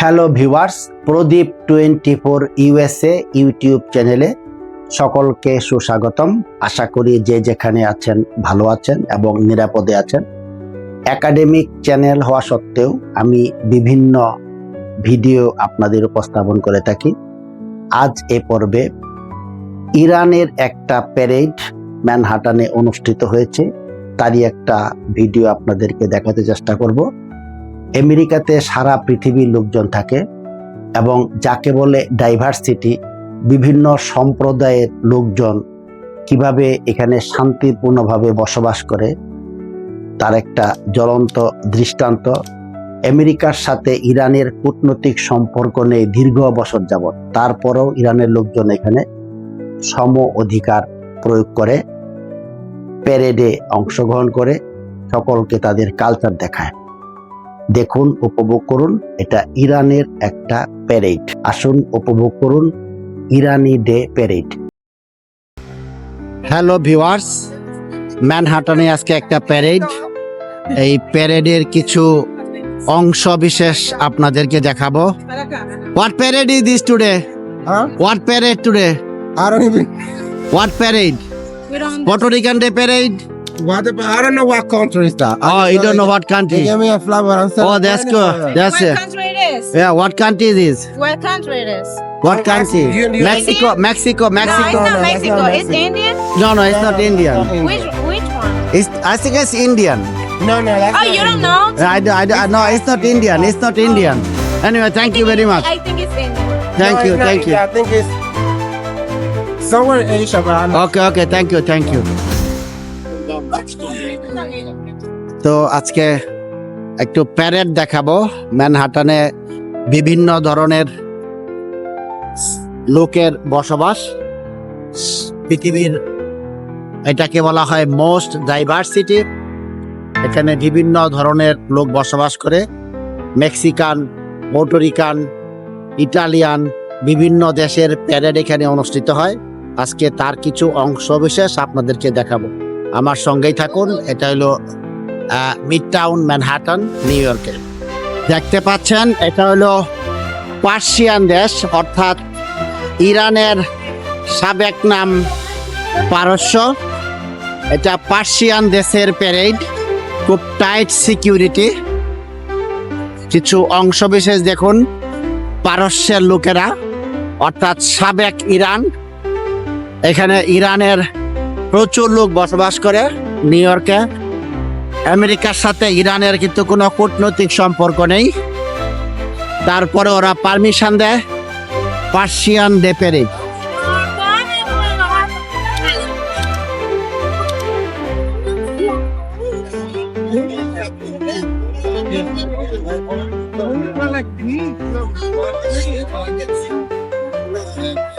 Hello viewers Pradeep twenty four USA YouTube চ্যানেলে সকলকে সুস্বাগতম। আশা করি যে যেখানে আছেন ভালো আছেন এবং নিরাপদে আছেন। একাডেমিক চ্যানেল হওয়া সত্ত্বেও আমি বিভিন্ন ভিডিও আপনাদের উপস্থাপন করে থাকি। আজ এ পর্বে ইরানের একটা প্যারেড ম্যানহাটানে অনুষ্ঠিত হয়েছে। তারই একটা ভিডিও আপনাদেরকে দেখাতে চেষ্টা করব। আমেরিকাতে সারা পৃথিবীর লোকজন থাকে এবং যাকে বলে ডাইভার্সিটি বিভিন্ন সম্প্রদায়ের লোকজন কীভাবে এখানে শান্তিপূর্ণভাবে বসবাস করে, তার একটা জ্বলন্ত দৃষ্টান্ত। আমেরিকার সাথে ইরানের কূটনৈতিক সম্পর্ক নেই দীর্ঘ বছর যাবৎ। তারপরেও ইরানের লোকজন এখানে সম অধিকার প্রয়োগ করে প্যারেডে অংশগ্রহণ করে, সকলকে তাদের কালচার দেখায়। দেখুন উপভোগ করুন। এটা ইরানের একটা প্যারেড আসুন উপভোগ করুন Irani day parade hello viewers ম্যানহাটনে আজকে একটা প্যারেড এই প্যারেডের কিছু অংশ বিশেষ আপনাদেরকে দেখাবো। What parade is this today? What parade today don't what parade We day Parade? What the, I don't know what country is that. Oh, just you don't know they- what They country? gave me a flower and said. Oh, that's good. That's What it. country it is? Yeah, what country is this? What country it is? What country? asking you, you- Mexico, Mexico, No, Mexico. it's not that's Mexico. not It's Mexico. Indian. No, no, it's not Indian. Which which one? It's, I think it's Indian. No, no, that's Oh, not you don't Indian. know? I, do- I, I, no, it's not Indian. It's not Indian. Anyway, thank you very much. I think it's Indian. Thank No, you, it's not thank you. I think it's somewhere in Asia, but I'm not. Okay, okay, thank you, thank you. তো আজকে একটু parade দেখাবো। ম্যানহাটানে বিভিন্ন ধরনের লোকের বসবাস। পৃথিবীর এটাকে বলা হয় মোস্ট ডাইভার্সিটি এখানে বিভিন্ন ধরনের লোক বসবাস করে। মেক্সিকান পোর্টোরিকান ইটালিয়ান বিভিন্ন দেশের প্যারেড এখানে অনুষ্ঠিত হয়। আজকে তার কিছু অংশ বিশেষ আপনাদেরকে দেখাবো। আমার সঙ্গেই থাকুন। এটা হলো মিড টাউন ম্যানহাটন নিউ ইয়র্কে দেখতে পাচ্ছেন, এটা হলো পার্সিয়ান দেশ, অর্থাৎ ইরানের সাবেক নাম পারস্য। এটা পার্সিয়ান দেশের প্যারেড খুব টাইট সিকিউরিটি কিছু অংশ বিশেষ দেখুন, পারস্যের লোকেরা, অর্থাৎ সাবেক ইরান। এখানে ইরানের প্রচুর লোক বসবাস করে নিউ ইয়র্কে আমেরিকার সাথে ইরানের কিন্তু কোনো কূটনৈতিক সম্পর্ক নেই। তারপরে ওরা পারমিশন দেয় পার্সিয়ান ডে প্যারেড।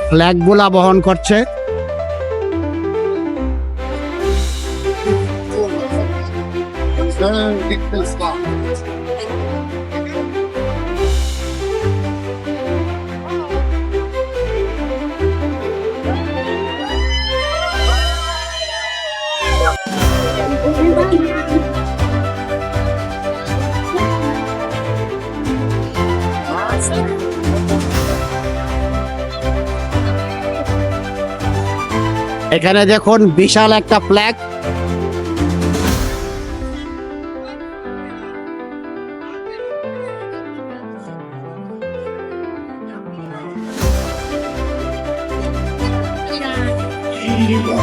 ফ্ল্যাগগুলা বহন করছে। এখানে দেখুন বিশাল একটা flag بیا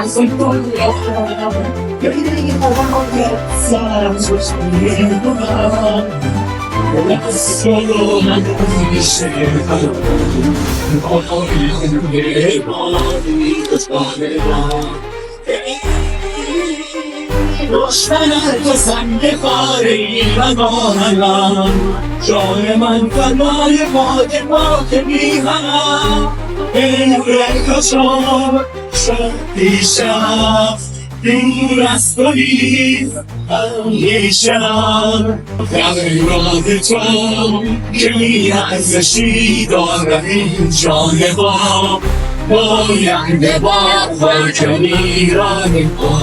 از خودشون توی آب‌ها می‌گذرم، یادی دیگری توی آب‌ها می‌گذرم. سلامتی تو آب‌ها، من خوشحالم از این شیرانی. من آب‌ها را می‌گذرم، من آب‌ها را می‌گذرم. بیا، دوشمان تو سانه‌هایی مانند آن، جویمان این رکاشم شدی شد این رستایی همیشم در راه تو که می ارزشی دارد این جانبا باید با فرکنی راه با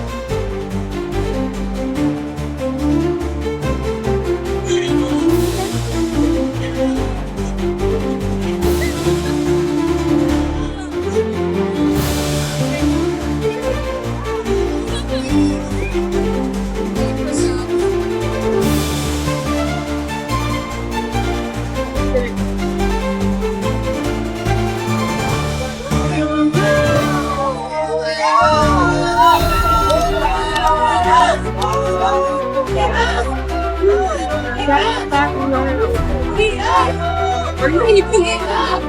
Shut back row. Are you keeping it up?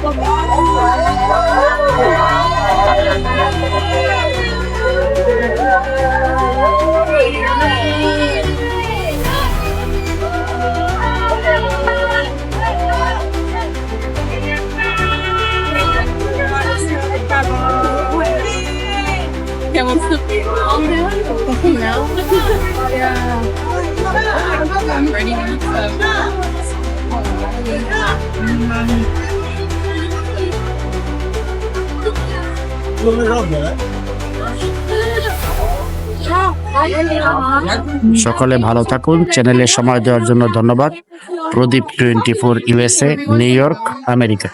Oh, yeah. What's the now? yeah. I'm ready. সকলে ভালো থাকুন চ্যানেলে সময় দেওয়ার জন্য ধন্যবাদ Pradeep twenty four USA New York, America